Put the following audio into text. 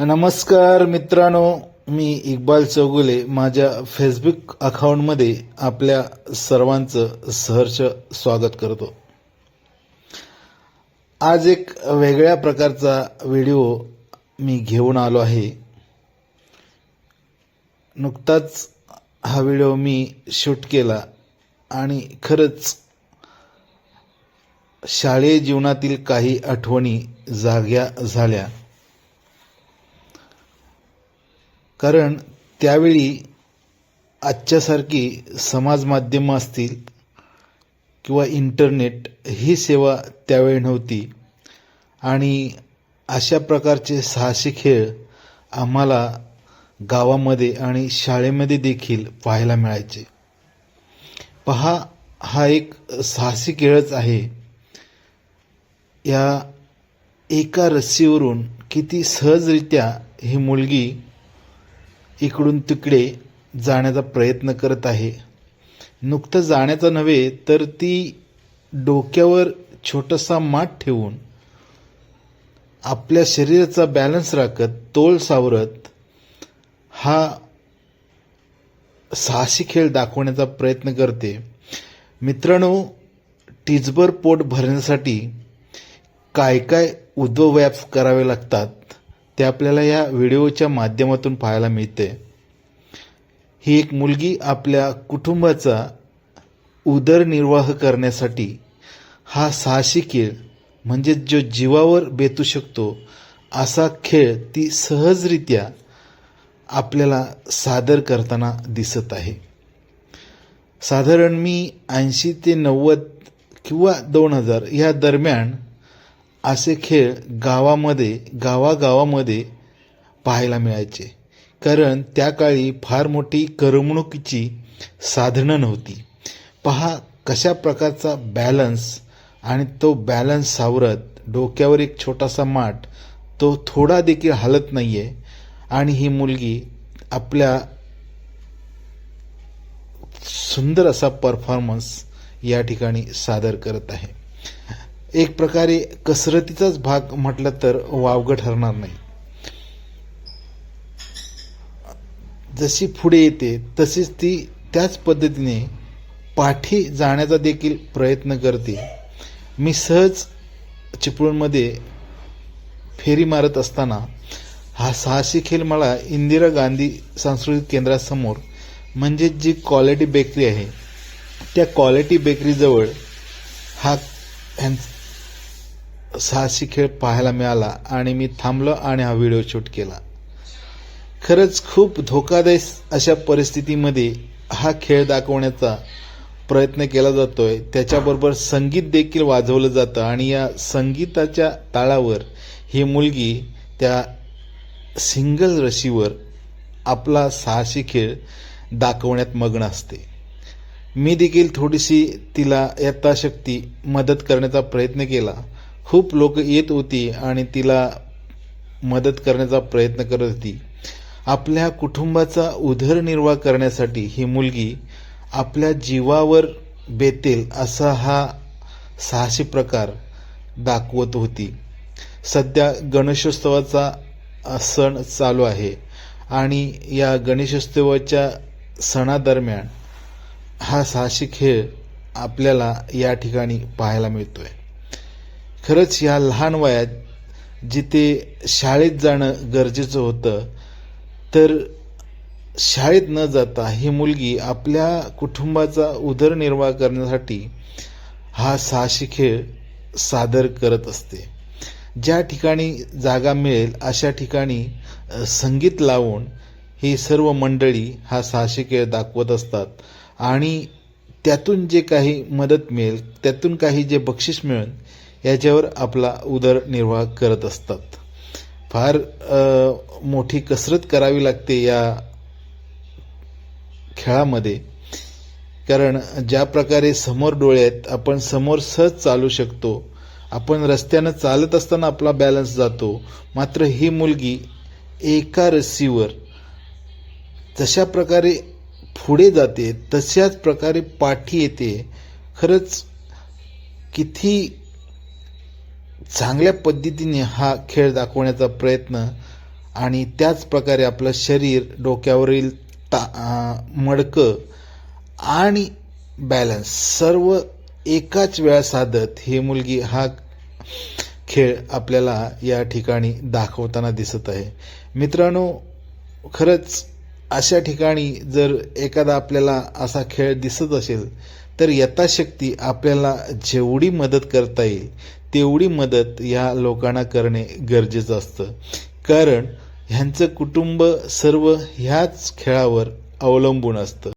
नमस्कार मित्रांनो मी इक्बाल चौगुले. माझ्या फेसबुक अकाउंटमध्ये आपल्या सर्वांचं सहर्ष स्वागत करतो. आज एक वेगळ्या प्रकारचा व्हिडिओ मी घेऊन आलो आहे. नुकताच हा व्हिडिओ मी शूट केला आणि खरंच शालेय जीवनातील काही आठवणी जाग्या झाल्या. कारण त्यावेळी आजच्यासारखी समाज माध्यमं असतील किंवा इंटरनेट ही सेवा त्यावेळी नव्हती. आणि अशा प्रकारचे साहसी खेळ आम्हाला गावामध्ये आणि शाळेमध्ये देखील पाहायला मिळायचे. पहा हा एक साहसी खेळच आहे. या एका रस्सीवरून किती सहजरित्या ही मुलगी इकडून तिकडे जाण्याचा प्रयत्न करत आहे. नुकतं जाण्याचा नव्हे तर ती डोक्यावर छोटासा माठ ठेवून आपल्या शरीराचा बॅलन्स राखत तोल सावरत हा साहसी खेळ दाखवण्याचा प्रयत्न करते. मित्रांनो टिचभर पोट भरण्यासाठी काय काय उद्वव्याप करावे लागतात? ते आपल्याला या व्हिडिओच्या माध्यमातून पाहायला मिळते. ही एक मुलगी आपल्या कुटुंबाचा उदरनिर्वाह करण्यासाठी हा साहसी खेळ म्हणजे जो जीवावर बेतू शकतो असा खेळ ती सहजरित्या आपल्याला सादर करताना दिसत आहे. साधारण मी ऐंशी ते नव्वद किंवा दोन हजार या दरम्यान असे खेळ गावामध्ये गावागावामध्ये पाहायला मिळायचे. कारण त्या काळी फार मोठी करमणुकीची साधनं नव्हती. पहा कशा प्रकारचा बॅलन्स आणि तो बॅलन्स सावरत डोक्यावर एक छोटासा माठ तो थोडा देखील हलत आहे आणि ही मुलगी आपल्या सुंदर असा परफॉर्मन्स या ठिकाणी सादर करत आहे. एक प्रकारे कसरतीचाच भाग म्हटलं तर वावगं ठरणार नाही. जशी पुढे येते तशीच ती त्याच पद्धतीने पाठी जाण्याचा देखील प्रयत्न करते. मी सहज चिपळूणमध्ये फेरी मारत असताना हा साहसी खेळ मला इंदिरा गांधी सांस्कृतिक केंद्रासमोर म्हणजे जी क्वालिटी बेकरी आहे त्या क्वालिटी बेकरीजवळ हा ह्यां साहसी खेळ पाहायला मिळाला आणि मी थांबलो आणि हा व्हिडिओ शूट केला. खरंच खूप धोकादायक अशा परिस्थितीमध्ये हा खेळ दाखवण्याचा प्रयत्न केला जातोय. त्याच्याबरोबर संगीत देखील वाजवलं जातं आणि या संगीताच्या ताळावर ही मुलगी त्या सिंगल रशीवर आपला साहसी खेळ दाखवण्यात मग्न असते. मी देखील थोडीशी तिला यथाशक्ती मदत करण्याचा प्रयत्न केला. खूप लोक येत होती आणि तिला मदत करण्याचा प्रयत्न करत होती. आपल्या कुटुंबाचा उदरनिर्वाह करण्यासाठी ही मुलगी आपल्या जीवावर बेतेल असा हा साहसी प्रकार दाखवत होती. सध्या गणेशोत्सवाचा सण चालू आहे आणि या गणेशोत्सवाच्या सणादरम्यान हा साहसी खेळ आपल्याला या ठिकाणी पाहायला मिळतोय. खरंच ह्या लहान वयात जिथे शाळेत जाणं गरजेचं होतं तर शाळेत न जाता ही मुलगी आपल्या कुटुंबाचा उदरनिर्वाह करण्यासाठी हा साहसी खेळ सादर करत असते. ज्या ठिकाणी जागा मिळेल अशा ठिकाणी संगीत लावून ही सर्व मंडळी हा साहसी खेळ दाखवत असतात. आणि त्यातून जे काही मदत मिळेल त्यातून काही जे बक्षीस मिळेल याच्यावर आपला उदरनिर्वाह करत असतात. फार मोठी कसरत करावी लागते या खेळामध्ये. कारण ज्या प्रकारे समोर डोळे आहेत आपण समोर सहज चालू शकतो. आपण रस्त्यानं चालत असताना आपला बॅलन्स जातो. मात्र ही मुलगी एका रस्सीवर जशा प्रकारे पुढे जाते तशाच प्रकारे पाठी येते. खरंच किती चांगल्या पद्धतीने हा खेळ दाखवण्याचा प्रयत्न आणि त्याच प्रकारे आपलं शरीर डोक्यावरील ता मडकं आणि बॅलन्स सर्व एकाच वेळा साधत ही मुलगी हा खेळ आपल्याला या ठिकाणी दाखवताना दिसत आहे. मित्रांनो खरंच अशा ठिकाणी जर एखादा आपल्याला असा खेळ दिसत असेल तर यथाशक्ती आपल्याला जेवढी मदत करता येईल तेवढी मदत या लोकांना करणे गरजेचं असतं. कारण ह्यांचं कुटुंब सर्व ह्याच खेळावर अवलंबून असतं.